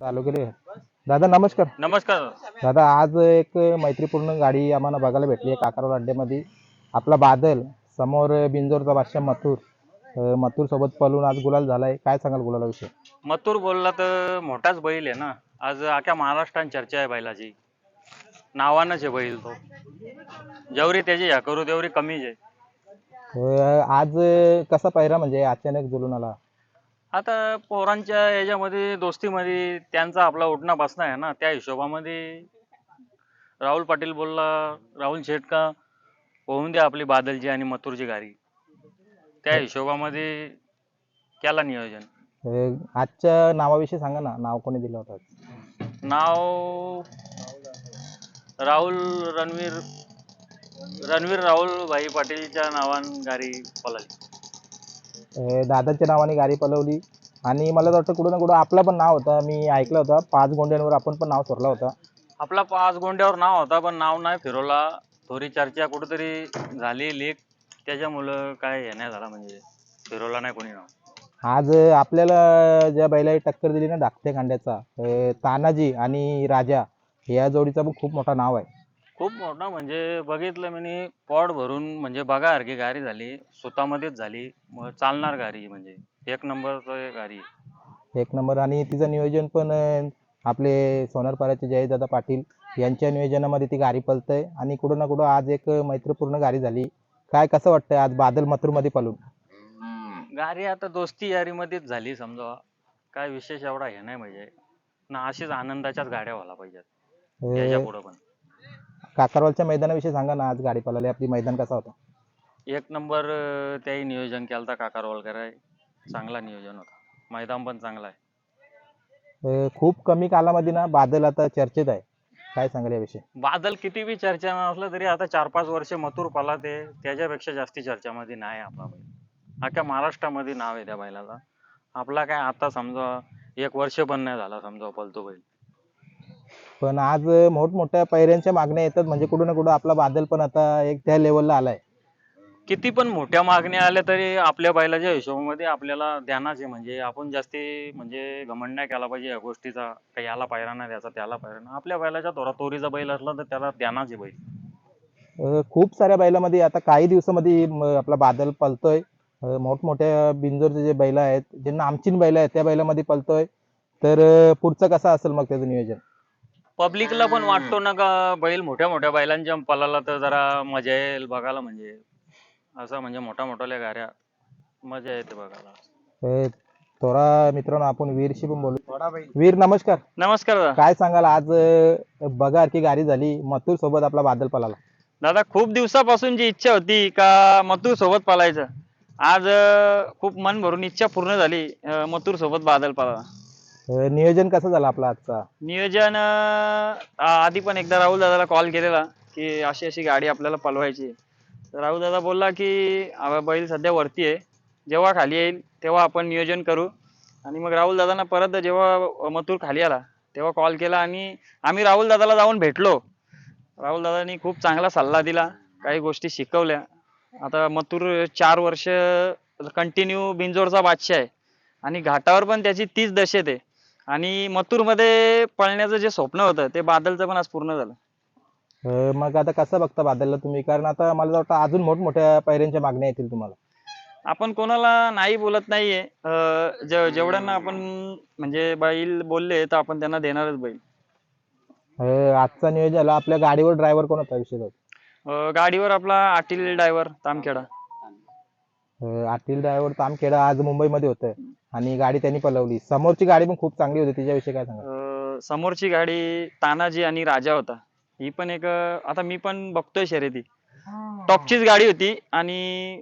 चालू केली. दादा नमस्कार. नमस्कार. दादा आज एक मैत्रीपूर्ण गाडी आम्हाला बघायला भेटली आहे काकारवाड अड्ड्यामध्ये आपला बादल समोर बिंजोरचा बादशाह मथुर. मथुर सोबत पळून आज गुलाल झालाय. काय सांगाल गुलाला विषय? मथुर बोलला तर मोठाच बैल आहे ना. आज अख्या महाराष्ट्रात चर्चा आहे बैलाची. नावानच आहे बैल तो. जेवढी त्याची ह्या करू तेवढी कमीच आहे. आज कसा पहिरा म्हणजे अचानक जुलून आला? आता पोरांच्या याच्यामध्ये दोस्तीमध्ये त्यांचा आपला उठणा बसणं आहे ना त्या हिशोबामध्ये राहुल पाटील बोलला राहुल शेठ का होऊन द्या आपली बादलची आणि मथुरची गाडी त्या हिशोबामध्ये केला नियोजन. अं, आजच्या नावाविषयी सांगा ना नाव कोणी दिलं होतं आज? नाव राहुल रणवीर रणवीर राहुल भाई पाटीलच्या नावान गाडी पळाली. अं, दादाच्या नावाने गाडी पळवली आणि मला वाटतं कुठं ना कुठं आपलं पण नाव होतं. मी ऐकलं होतं पाच गोंड्यांवर आपण पण नाव सोडलं होतं. आपला पाच गोंड्यावर नाव होता पण नाव नाही फिरवला. थोडी चर्चा कुठेतरी झाली लेख त्याच्यामुळं काय हे नाही झाला म्हणजे. फिरवला नाही कोणी नाव. आज आपल्याला ज्या बैलाची टक्कर दिली ना धाकट्या कांड्याचा अं, तानाजी आणि राजा या जोडीचं पण खूप मोठं नाव आहे. खूप मोठा म्हणजे बघितलं मी पॉट भरून म्हणजे बघासारखी गाडी झाली स्वतःमध्येच झाली मग चालणार गाडी म्हणजे एक नंबरचं गाडी एक नंबर आणि तिचं नियोजन पण अं, आपले सोनारपाड्याचे जयदादा पाटील यांच्या नियोजनामध्ये ती गाडी पळतंय आणि कुठं ना कुठं आज एक मैत्रीपूर्ण गाडी झाली. काय कसं वाटतंय आज बादल मथुरमध्ये पळून गाडी आता दोस्ती यारीमध्येच झाली समजा. काय विशेष एवढा हे नाही म्हणजे ना अशीच आनंदाच्याच गाड्या व्हायला पाहिजेत. याच्या अं, पुढं पण. काकारवालच्या मैदानाविषयी सांगा ना आज गाडी पळाली आपली मैदान कसा होता? एक नंबर अं, त्याही नियोजन केलता काकारवालकर आहे चांगला नियोजन होता. मैदान पण चांगला आहे. अं, खूप कमी कालामध्ये ना बादल आता चर्चेत आहे. काय सांगाल याविषयी? बादल किती बी चर्चा नसलं तरी आता चार पाच वर्ष मथुर पाला ते त्याच्यापेक्षा जास्ती चर्चामध्ये नाही आपला बैल. अख्ख्या महाराष्ट्रामध्ये नाव आहे त्या बैलाला. आपला काय आता समजा एक वर्ष पण नाही झाला समजा पलतो बैल. पण आज मोठमोठ्या पैऱ्यांच्या मागण्या येतात. म्हणजे कुठं ना कुठं आपला बादल पण आता एक त्या लेवलला आलाय. किती पण मोठ्या मागण्या आल्या तरी आपल्या बैलाच्या हिशोबामध्ये आपल्याला ध्यानाच आहे म्हणजे आपण जास्ती म्हणजे घमंड नाही केला पाहिजे या गोष्टीचा. का याला पायरा नाही द्यायचा त्याला पायरा नाही. आपल्या बैलाच्या तोरा तोरीचा बैल असला तर त्याला ध्यानाच आहे बैल. अं, खूप साऱ्या बैलामध्ये आता काही दिवसामध्ये म, आपला बादल पलतोय. अं, मोठमोठ्या बिंजोरचे जे बैल आहेत जे नामचीन बैल आहेत त्या बैलामध्ये पलतोय. तर अं, पुढचं कसं असेल मग त्याचं नियोजन? पब्लिकला पण वाटतो ना का बैल मोठ्या मोठ्या बैलांच्या पलाला तर जरा मजा येईल बघायला म्हणजे. असं म्हणजे मोठ्या मोठ्या गाड्या मजा येते बघायला. थोडा मित्रांनो आपण वीरशी पण बोलू. वीर नमस्कार. नमस्कार दादा. काय सांगाल आज अं, बघा की गाडी झाली मथुर सोबत आपला बादल पळाला दादा खूप दिवसापासून जी इच्छा होती का मथुर सोबत पालायचं. आज अं, खूप मन भरून इच्छा पूर्ण झाली अं, मथुर सोबत बादल पाला अं, नियोजन कसं झालं आपला आजचा? नियोजन अं, आधी पण एकदा राहुल दादाला कॉल केलेला की अशी अशी गाडी आपल्याला पलवायची. तर राहुल दादा बोलला की बैल सध्या वरती आहे. जेव्हा खाली येईल तेव्हा आपण नियोजन करू. आणि मग राहुल दादांना परत जेव्हा मथुर खाली आला तेव्हा कॉल केला आणि आम्ही राहुल दादाला जाऊन भेटलो. राहुल दादांनी खूप चांगला सल्ला दिला काही गोष्टी शिकवल्या. आता मथुर चार वर्ष कंटिन्यू बिंजोरचा बादशाह आहे. आणि घाटावर पण त्याची तीच दशेत आहे. आणि मथुरमध्ये पळण्याचं जे स्वप्न होतं ते बादलचं पण आज पूर्ण झालं. अं, मग आता कसं बघता बादलला तुम्ही? कारण आता मला वाटतं अजून मोठमोठ्या पैऱ्यांच्या मागण्या येतील तुम्हाला. आपण कोणाला नाही बोलत नाहीये. अं, जे- जेवढ्यांना आपण म्हणजे बैल बोलले तर आपण त्यांना देणारच बैल. अं, आजचा नियोजन झाला आपल्या गाडीवर ड्रायव्हर कोण होता विषय? अं, गाडीवर आपला आटील ड्रायव्हर तामखेडा. आतील ड्रायव्हर तामखेडा आज मुंबईमध्ये होतं आणि गाडी त्यांनी पलवली. समोरची गाडी पण खूप चांगली होती. तिच्याविषयी काय सांगा अं, समोरची गाडी तानाजी आणि राजा होता. ही पण एक अं, आता मी पण बघतोय शर्यती. टॉपचीच गाडी होती आणि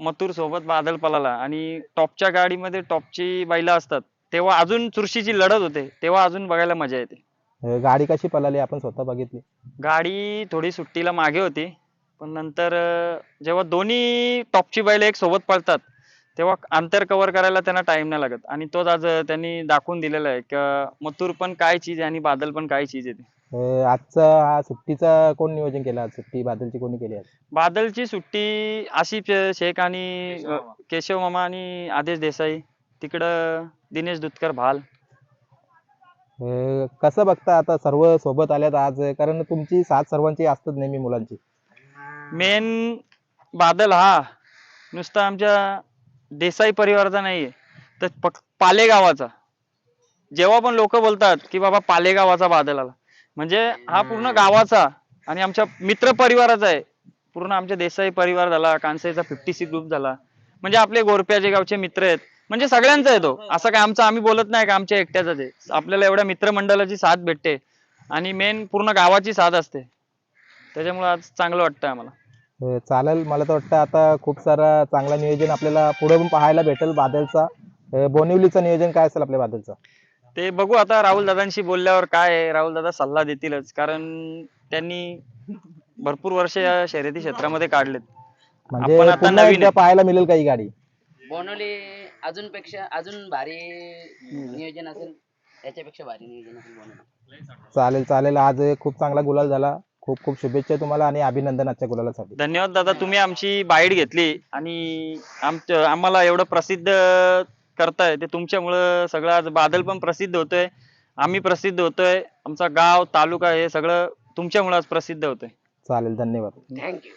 मथुर सोबत बादल पलाला आणि टॉपच्या गाडीमध्ये टॉपची बैला असतात. तेव्हा अजून चुरशीची लढत होते. तेव्हा अजून बघायला मजा येते. गाडी कशी पळाली? आपण स्वतः बघितली. गाडी थोडी सुट्टीला मागे होती. पण नंतर अं, जेव्हा दोन्ही टॉपची बैल एक सोबत पळतात तेव्हा अंतर कव्हर करायला त्यांना टाइम नाही लागत. आणि तोच आज त्यांनी दाखवून दिलेला आहे का मथुर पण काय चीज आहे आणि बादल पण काय चीज आहे ते. अं, आजचा हा सुट्टीचा कोण नियोजन केला आज? सुट्टी बादलची कोणी केली आज? बादलची सुट्टी आसिफ शेख आणि अं, केशव मामा आणि आदेश देसाई. तिकडं दिनेश दुधकर भाल. अं, कसं बघता आता सर्व सोबत आल्यात आज? कारण तुमची साथ सर्वांची असतात नेहमी मुलांची. मेन बादल हा. नुसता आमच्या देसाई परिवाराचा नाहीये. तर पालेगावाचा. जेव्हा पण लोक बोलतात की बाबा पालेगावाचा बादल आला. म्हणजे हा पूर्ण गावाचा आणि आमच्या मित्र परिवाराचा आहे. पूर्ण आमच्या देसाई परिवार झाला कांसाईचा फिफ्टी सी ग्रुप झाला. म्हणजे आपले गोरप्याचे गावचे मित्र आहेत. म्हणजे सगळ्यांचा आहे तो. असं काय आमचं आम्ही बोलत नाही का आमच्या एकट्याचाच आहे. आपल्याला एवढ्या मित्रमंडळाची साथ भेटते. आणि मेन पूर्ण गावाची साथ असते. त्याच्यामुळे आज चांगलं वाटतं आम्हाला. चालेल. मला तर वाटतं आता खूप सारा चांगला नियोजन आपल्याला पुढे पण पाहायला भेटेल बादलचा. बोनिवलीचं नियोजन काय असेल आपल्या बादलचं? ते बघू आता राहुल दादांशी बोलल्यावर काय आहे. राहुल दादा सल्ला देतीलच. कारण त्यांनी भरपूर वर्ष या शर्यती क्षेत्रामध्ये काढलेत. म्हणजे आपण आता पुन्हा नवीन एकदा आहे. पाहायला मिळेल काही गाडी? बोनवली अजून पेक्षा अजून भारी नियोजन असेल याच्यापेक्षा भारी नियोजन असेल बोनवली. चालेल चालेल. आज खूप चांगला गुलाल झाला. खूप खूप शुभेच्छा तुम्हाला आणि अभिनंदन आजच्या गुलालासाठी. धन्यवाद दादा तुम्ही आमची बाईट घेतली आणि आम्हाला एवढं प्रसिद्ध करताय ते तुमच्यामुळं सगळं आज बादल पण प्रसिद्ध होतोय आम्ही प्रसिद्ध होतोय आमचा गाव तालुका हे सगळं तुमच्यामुळे आज प्रसिद्ध होतोय. चालेल धन्यवाद. थँक्यू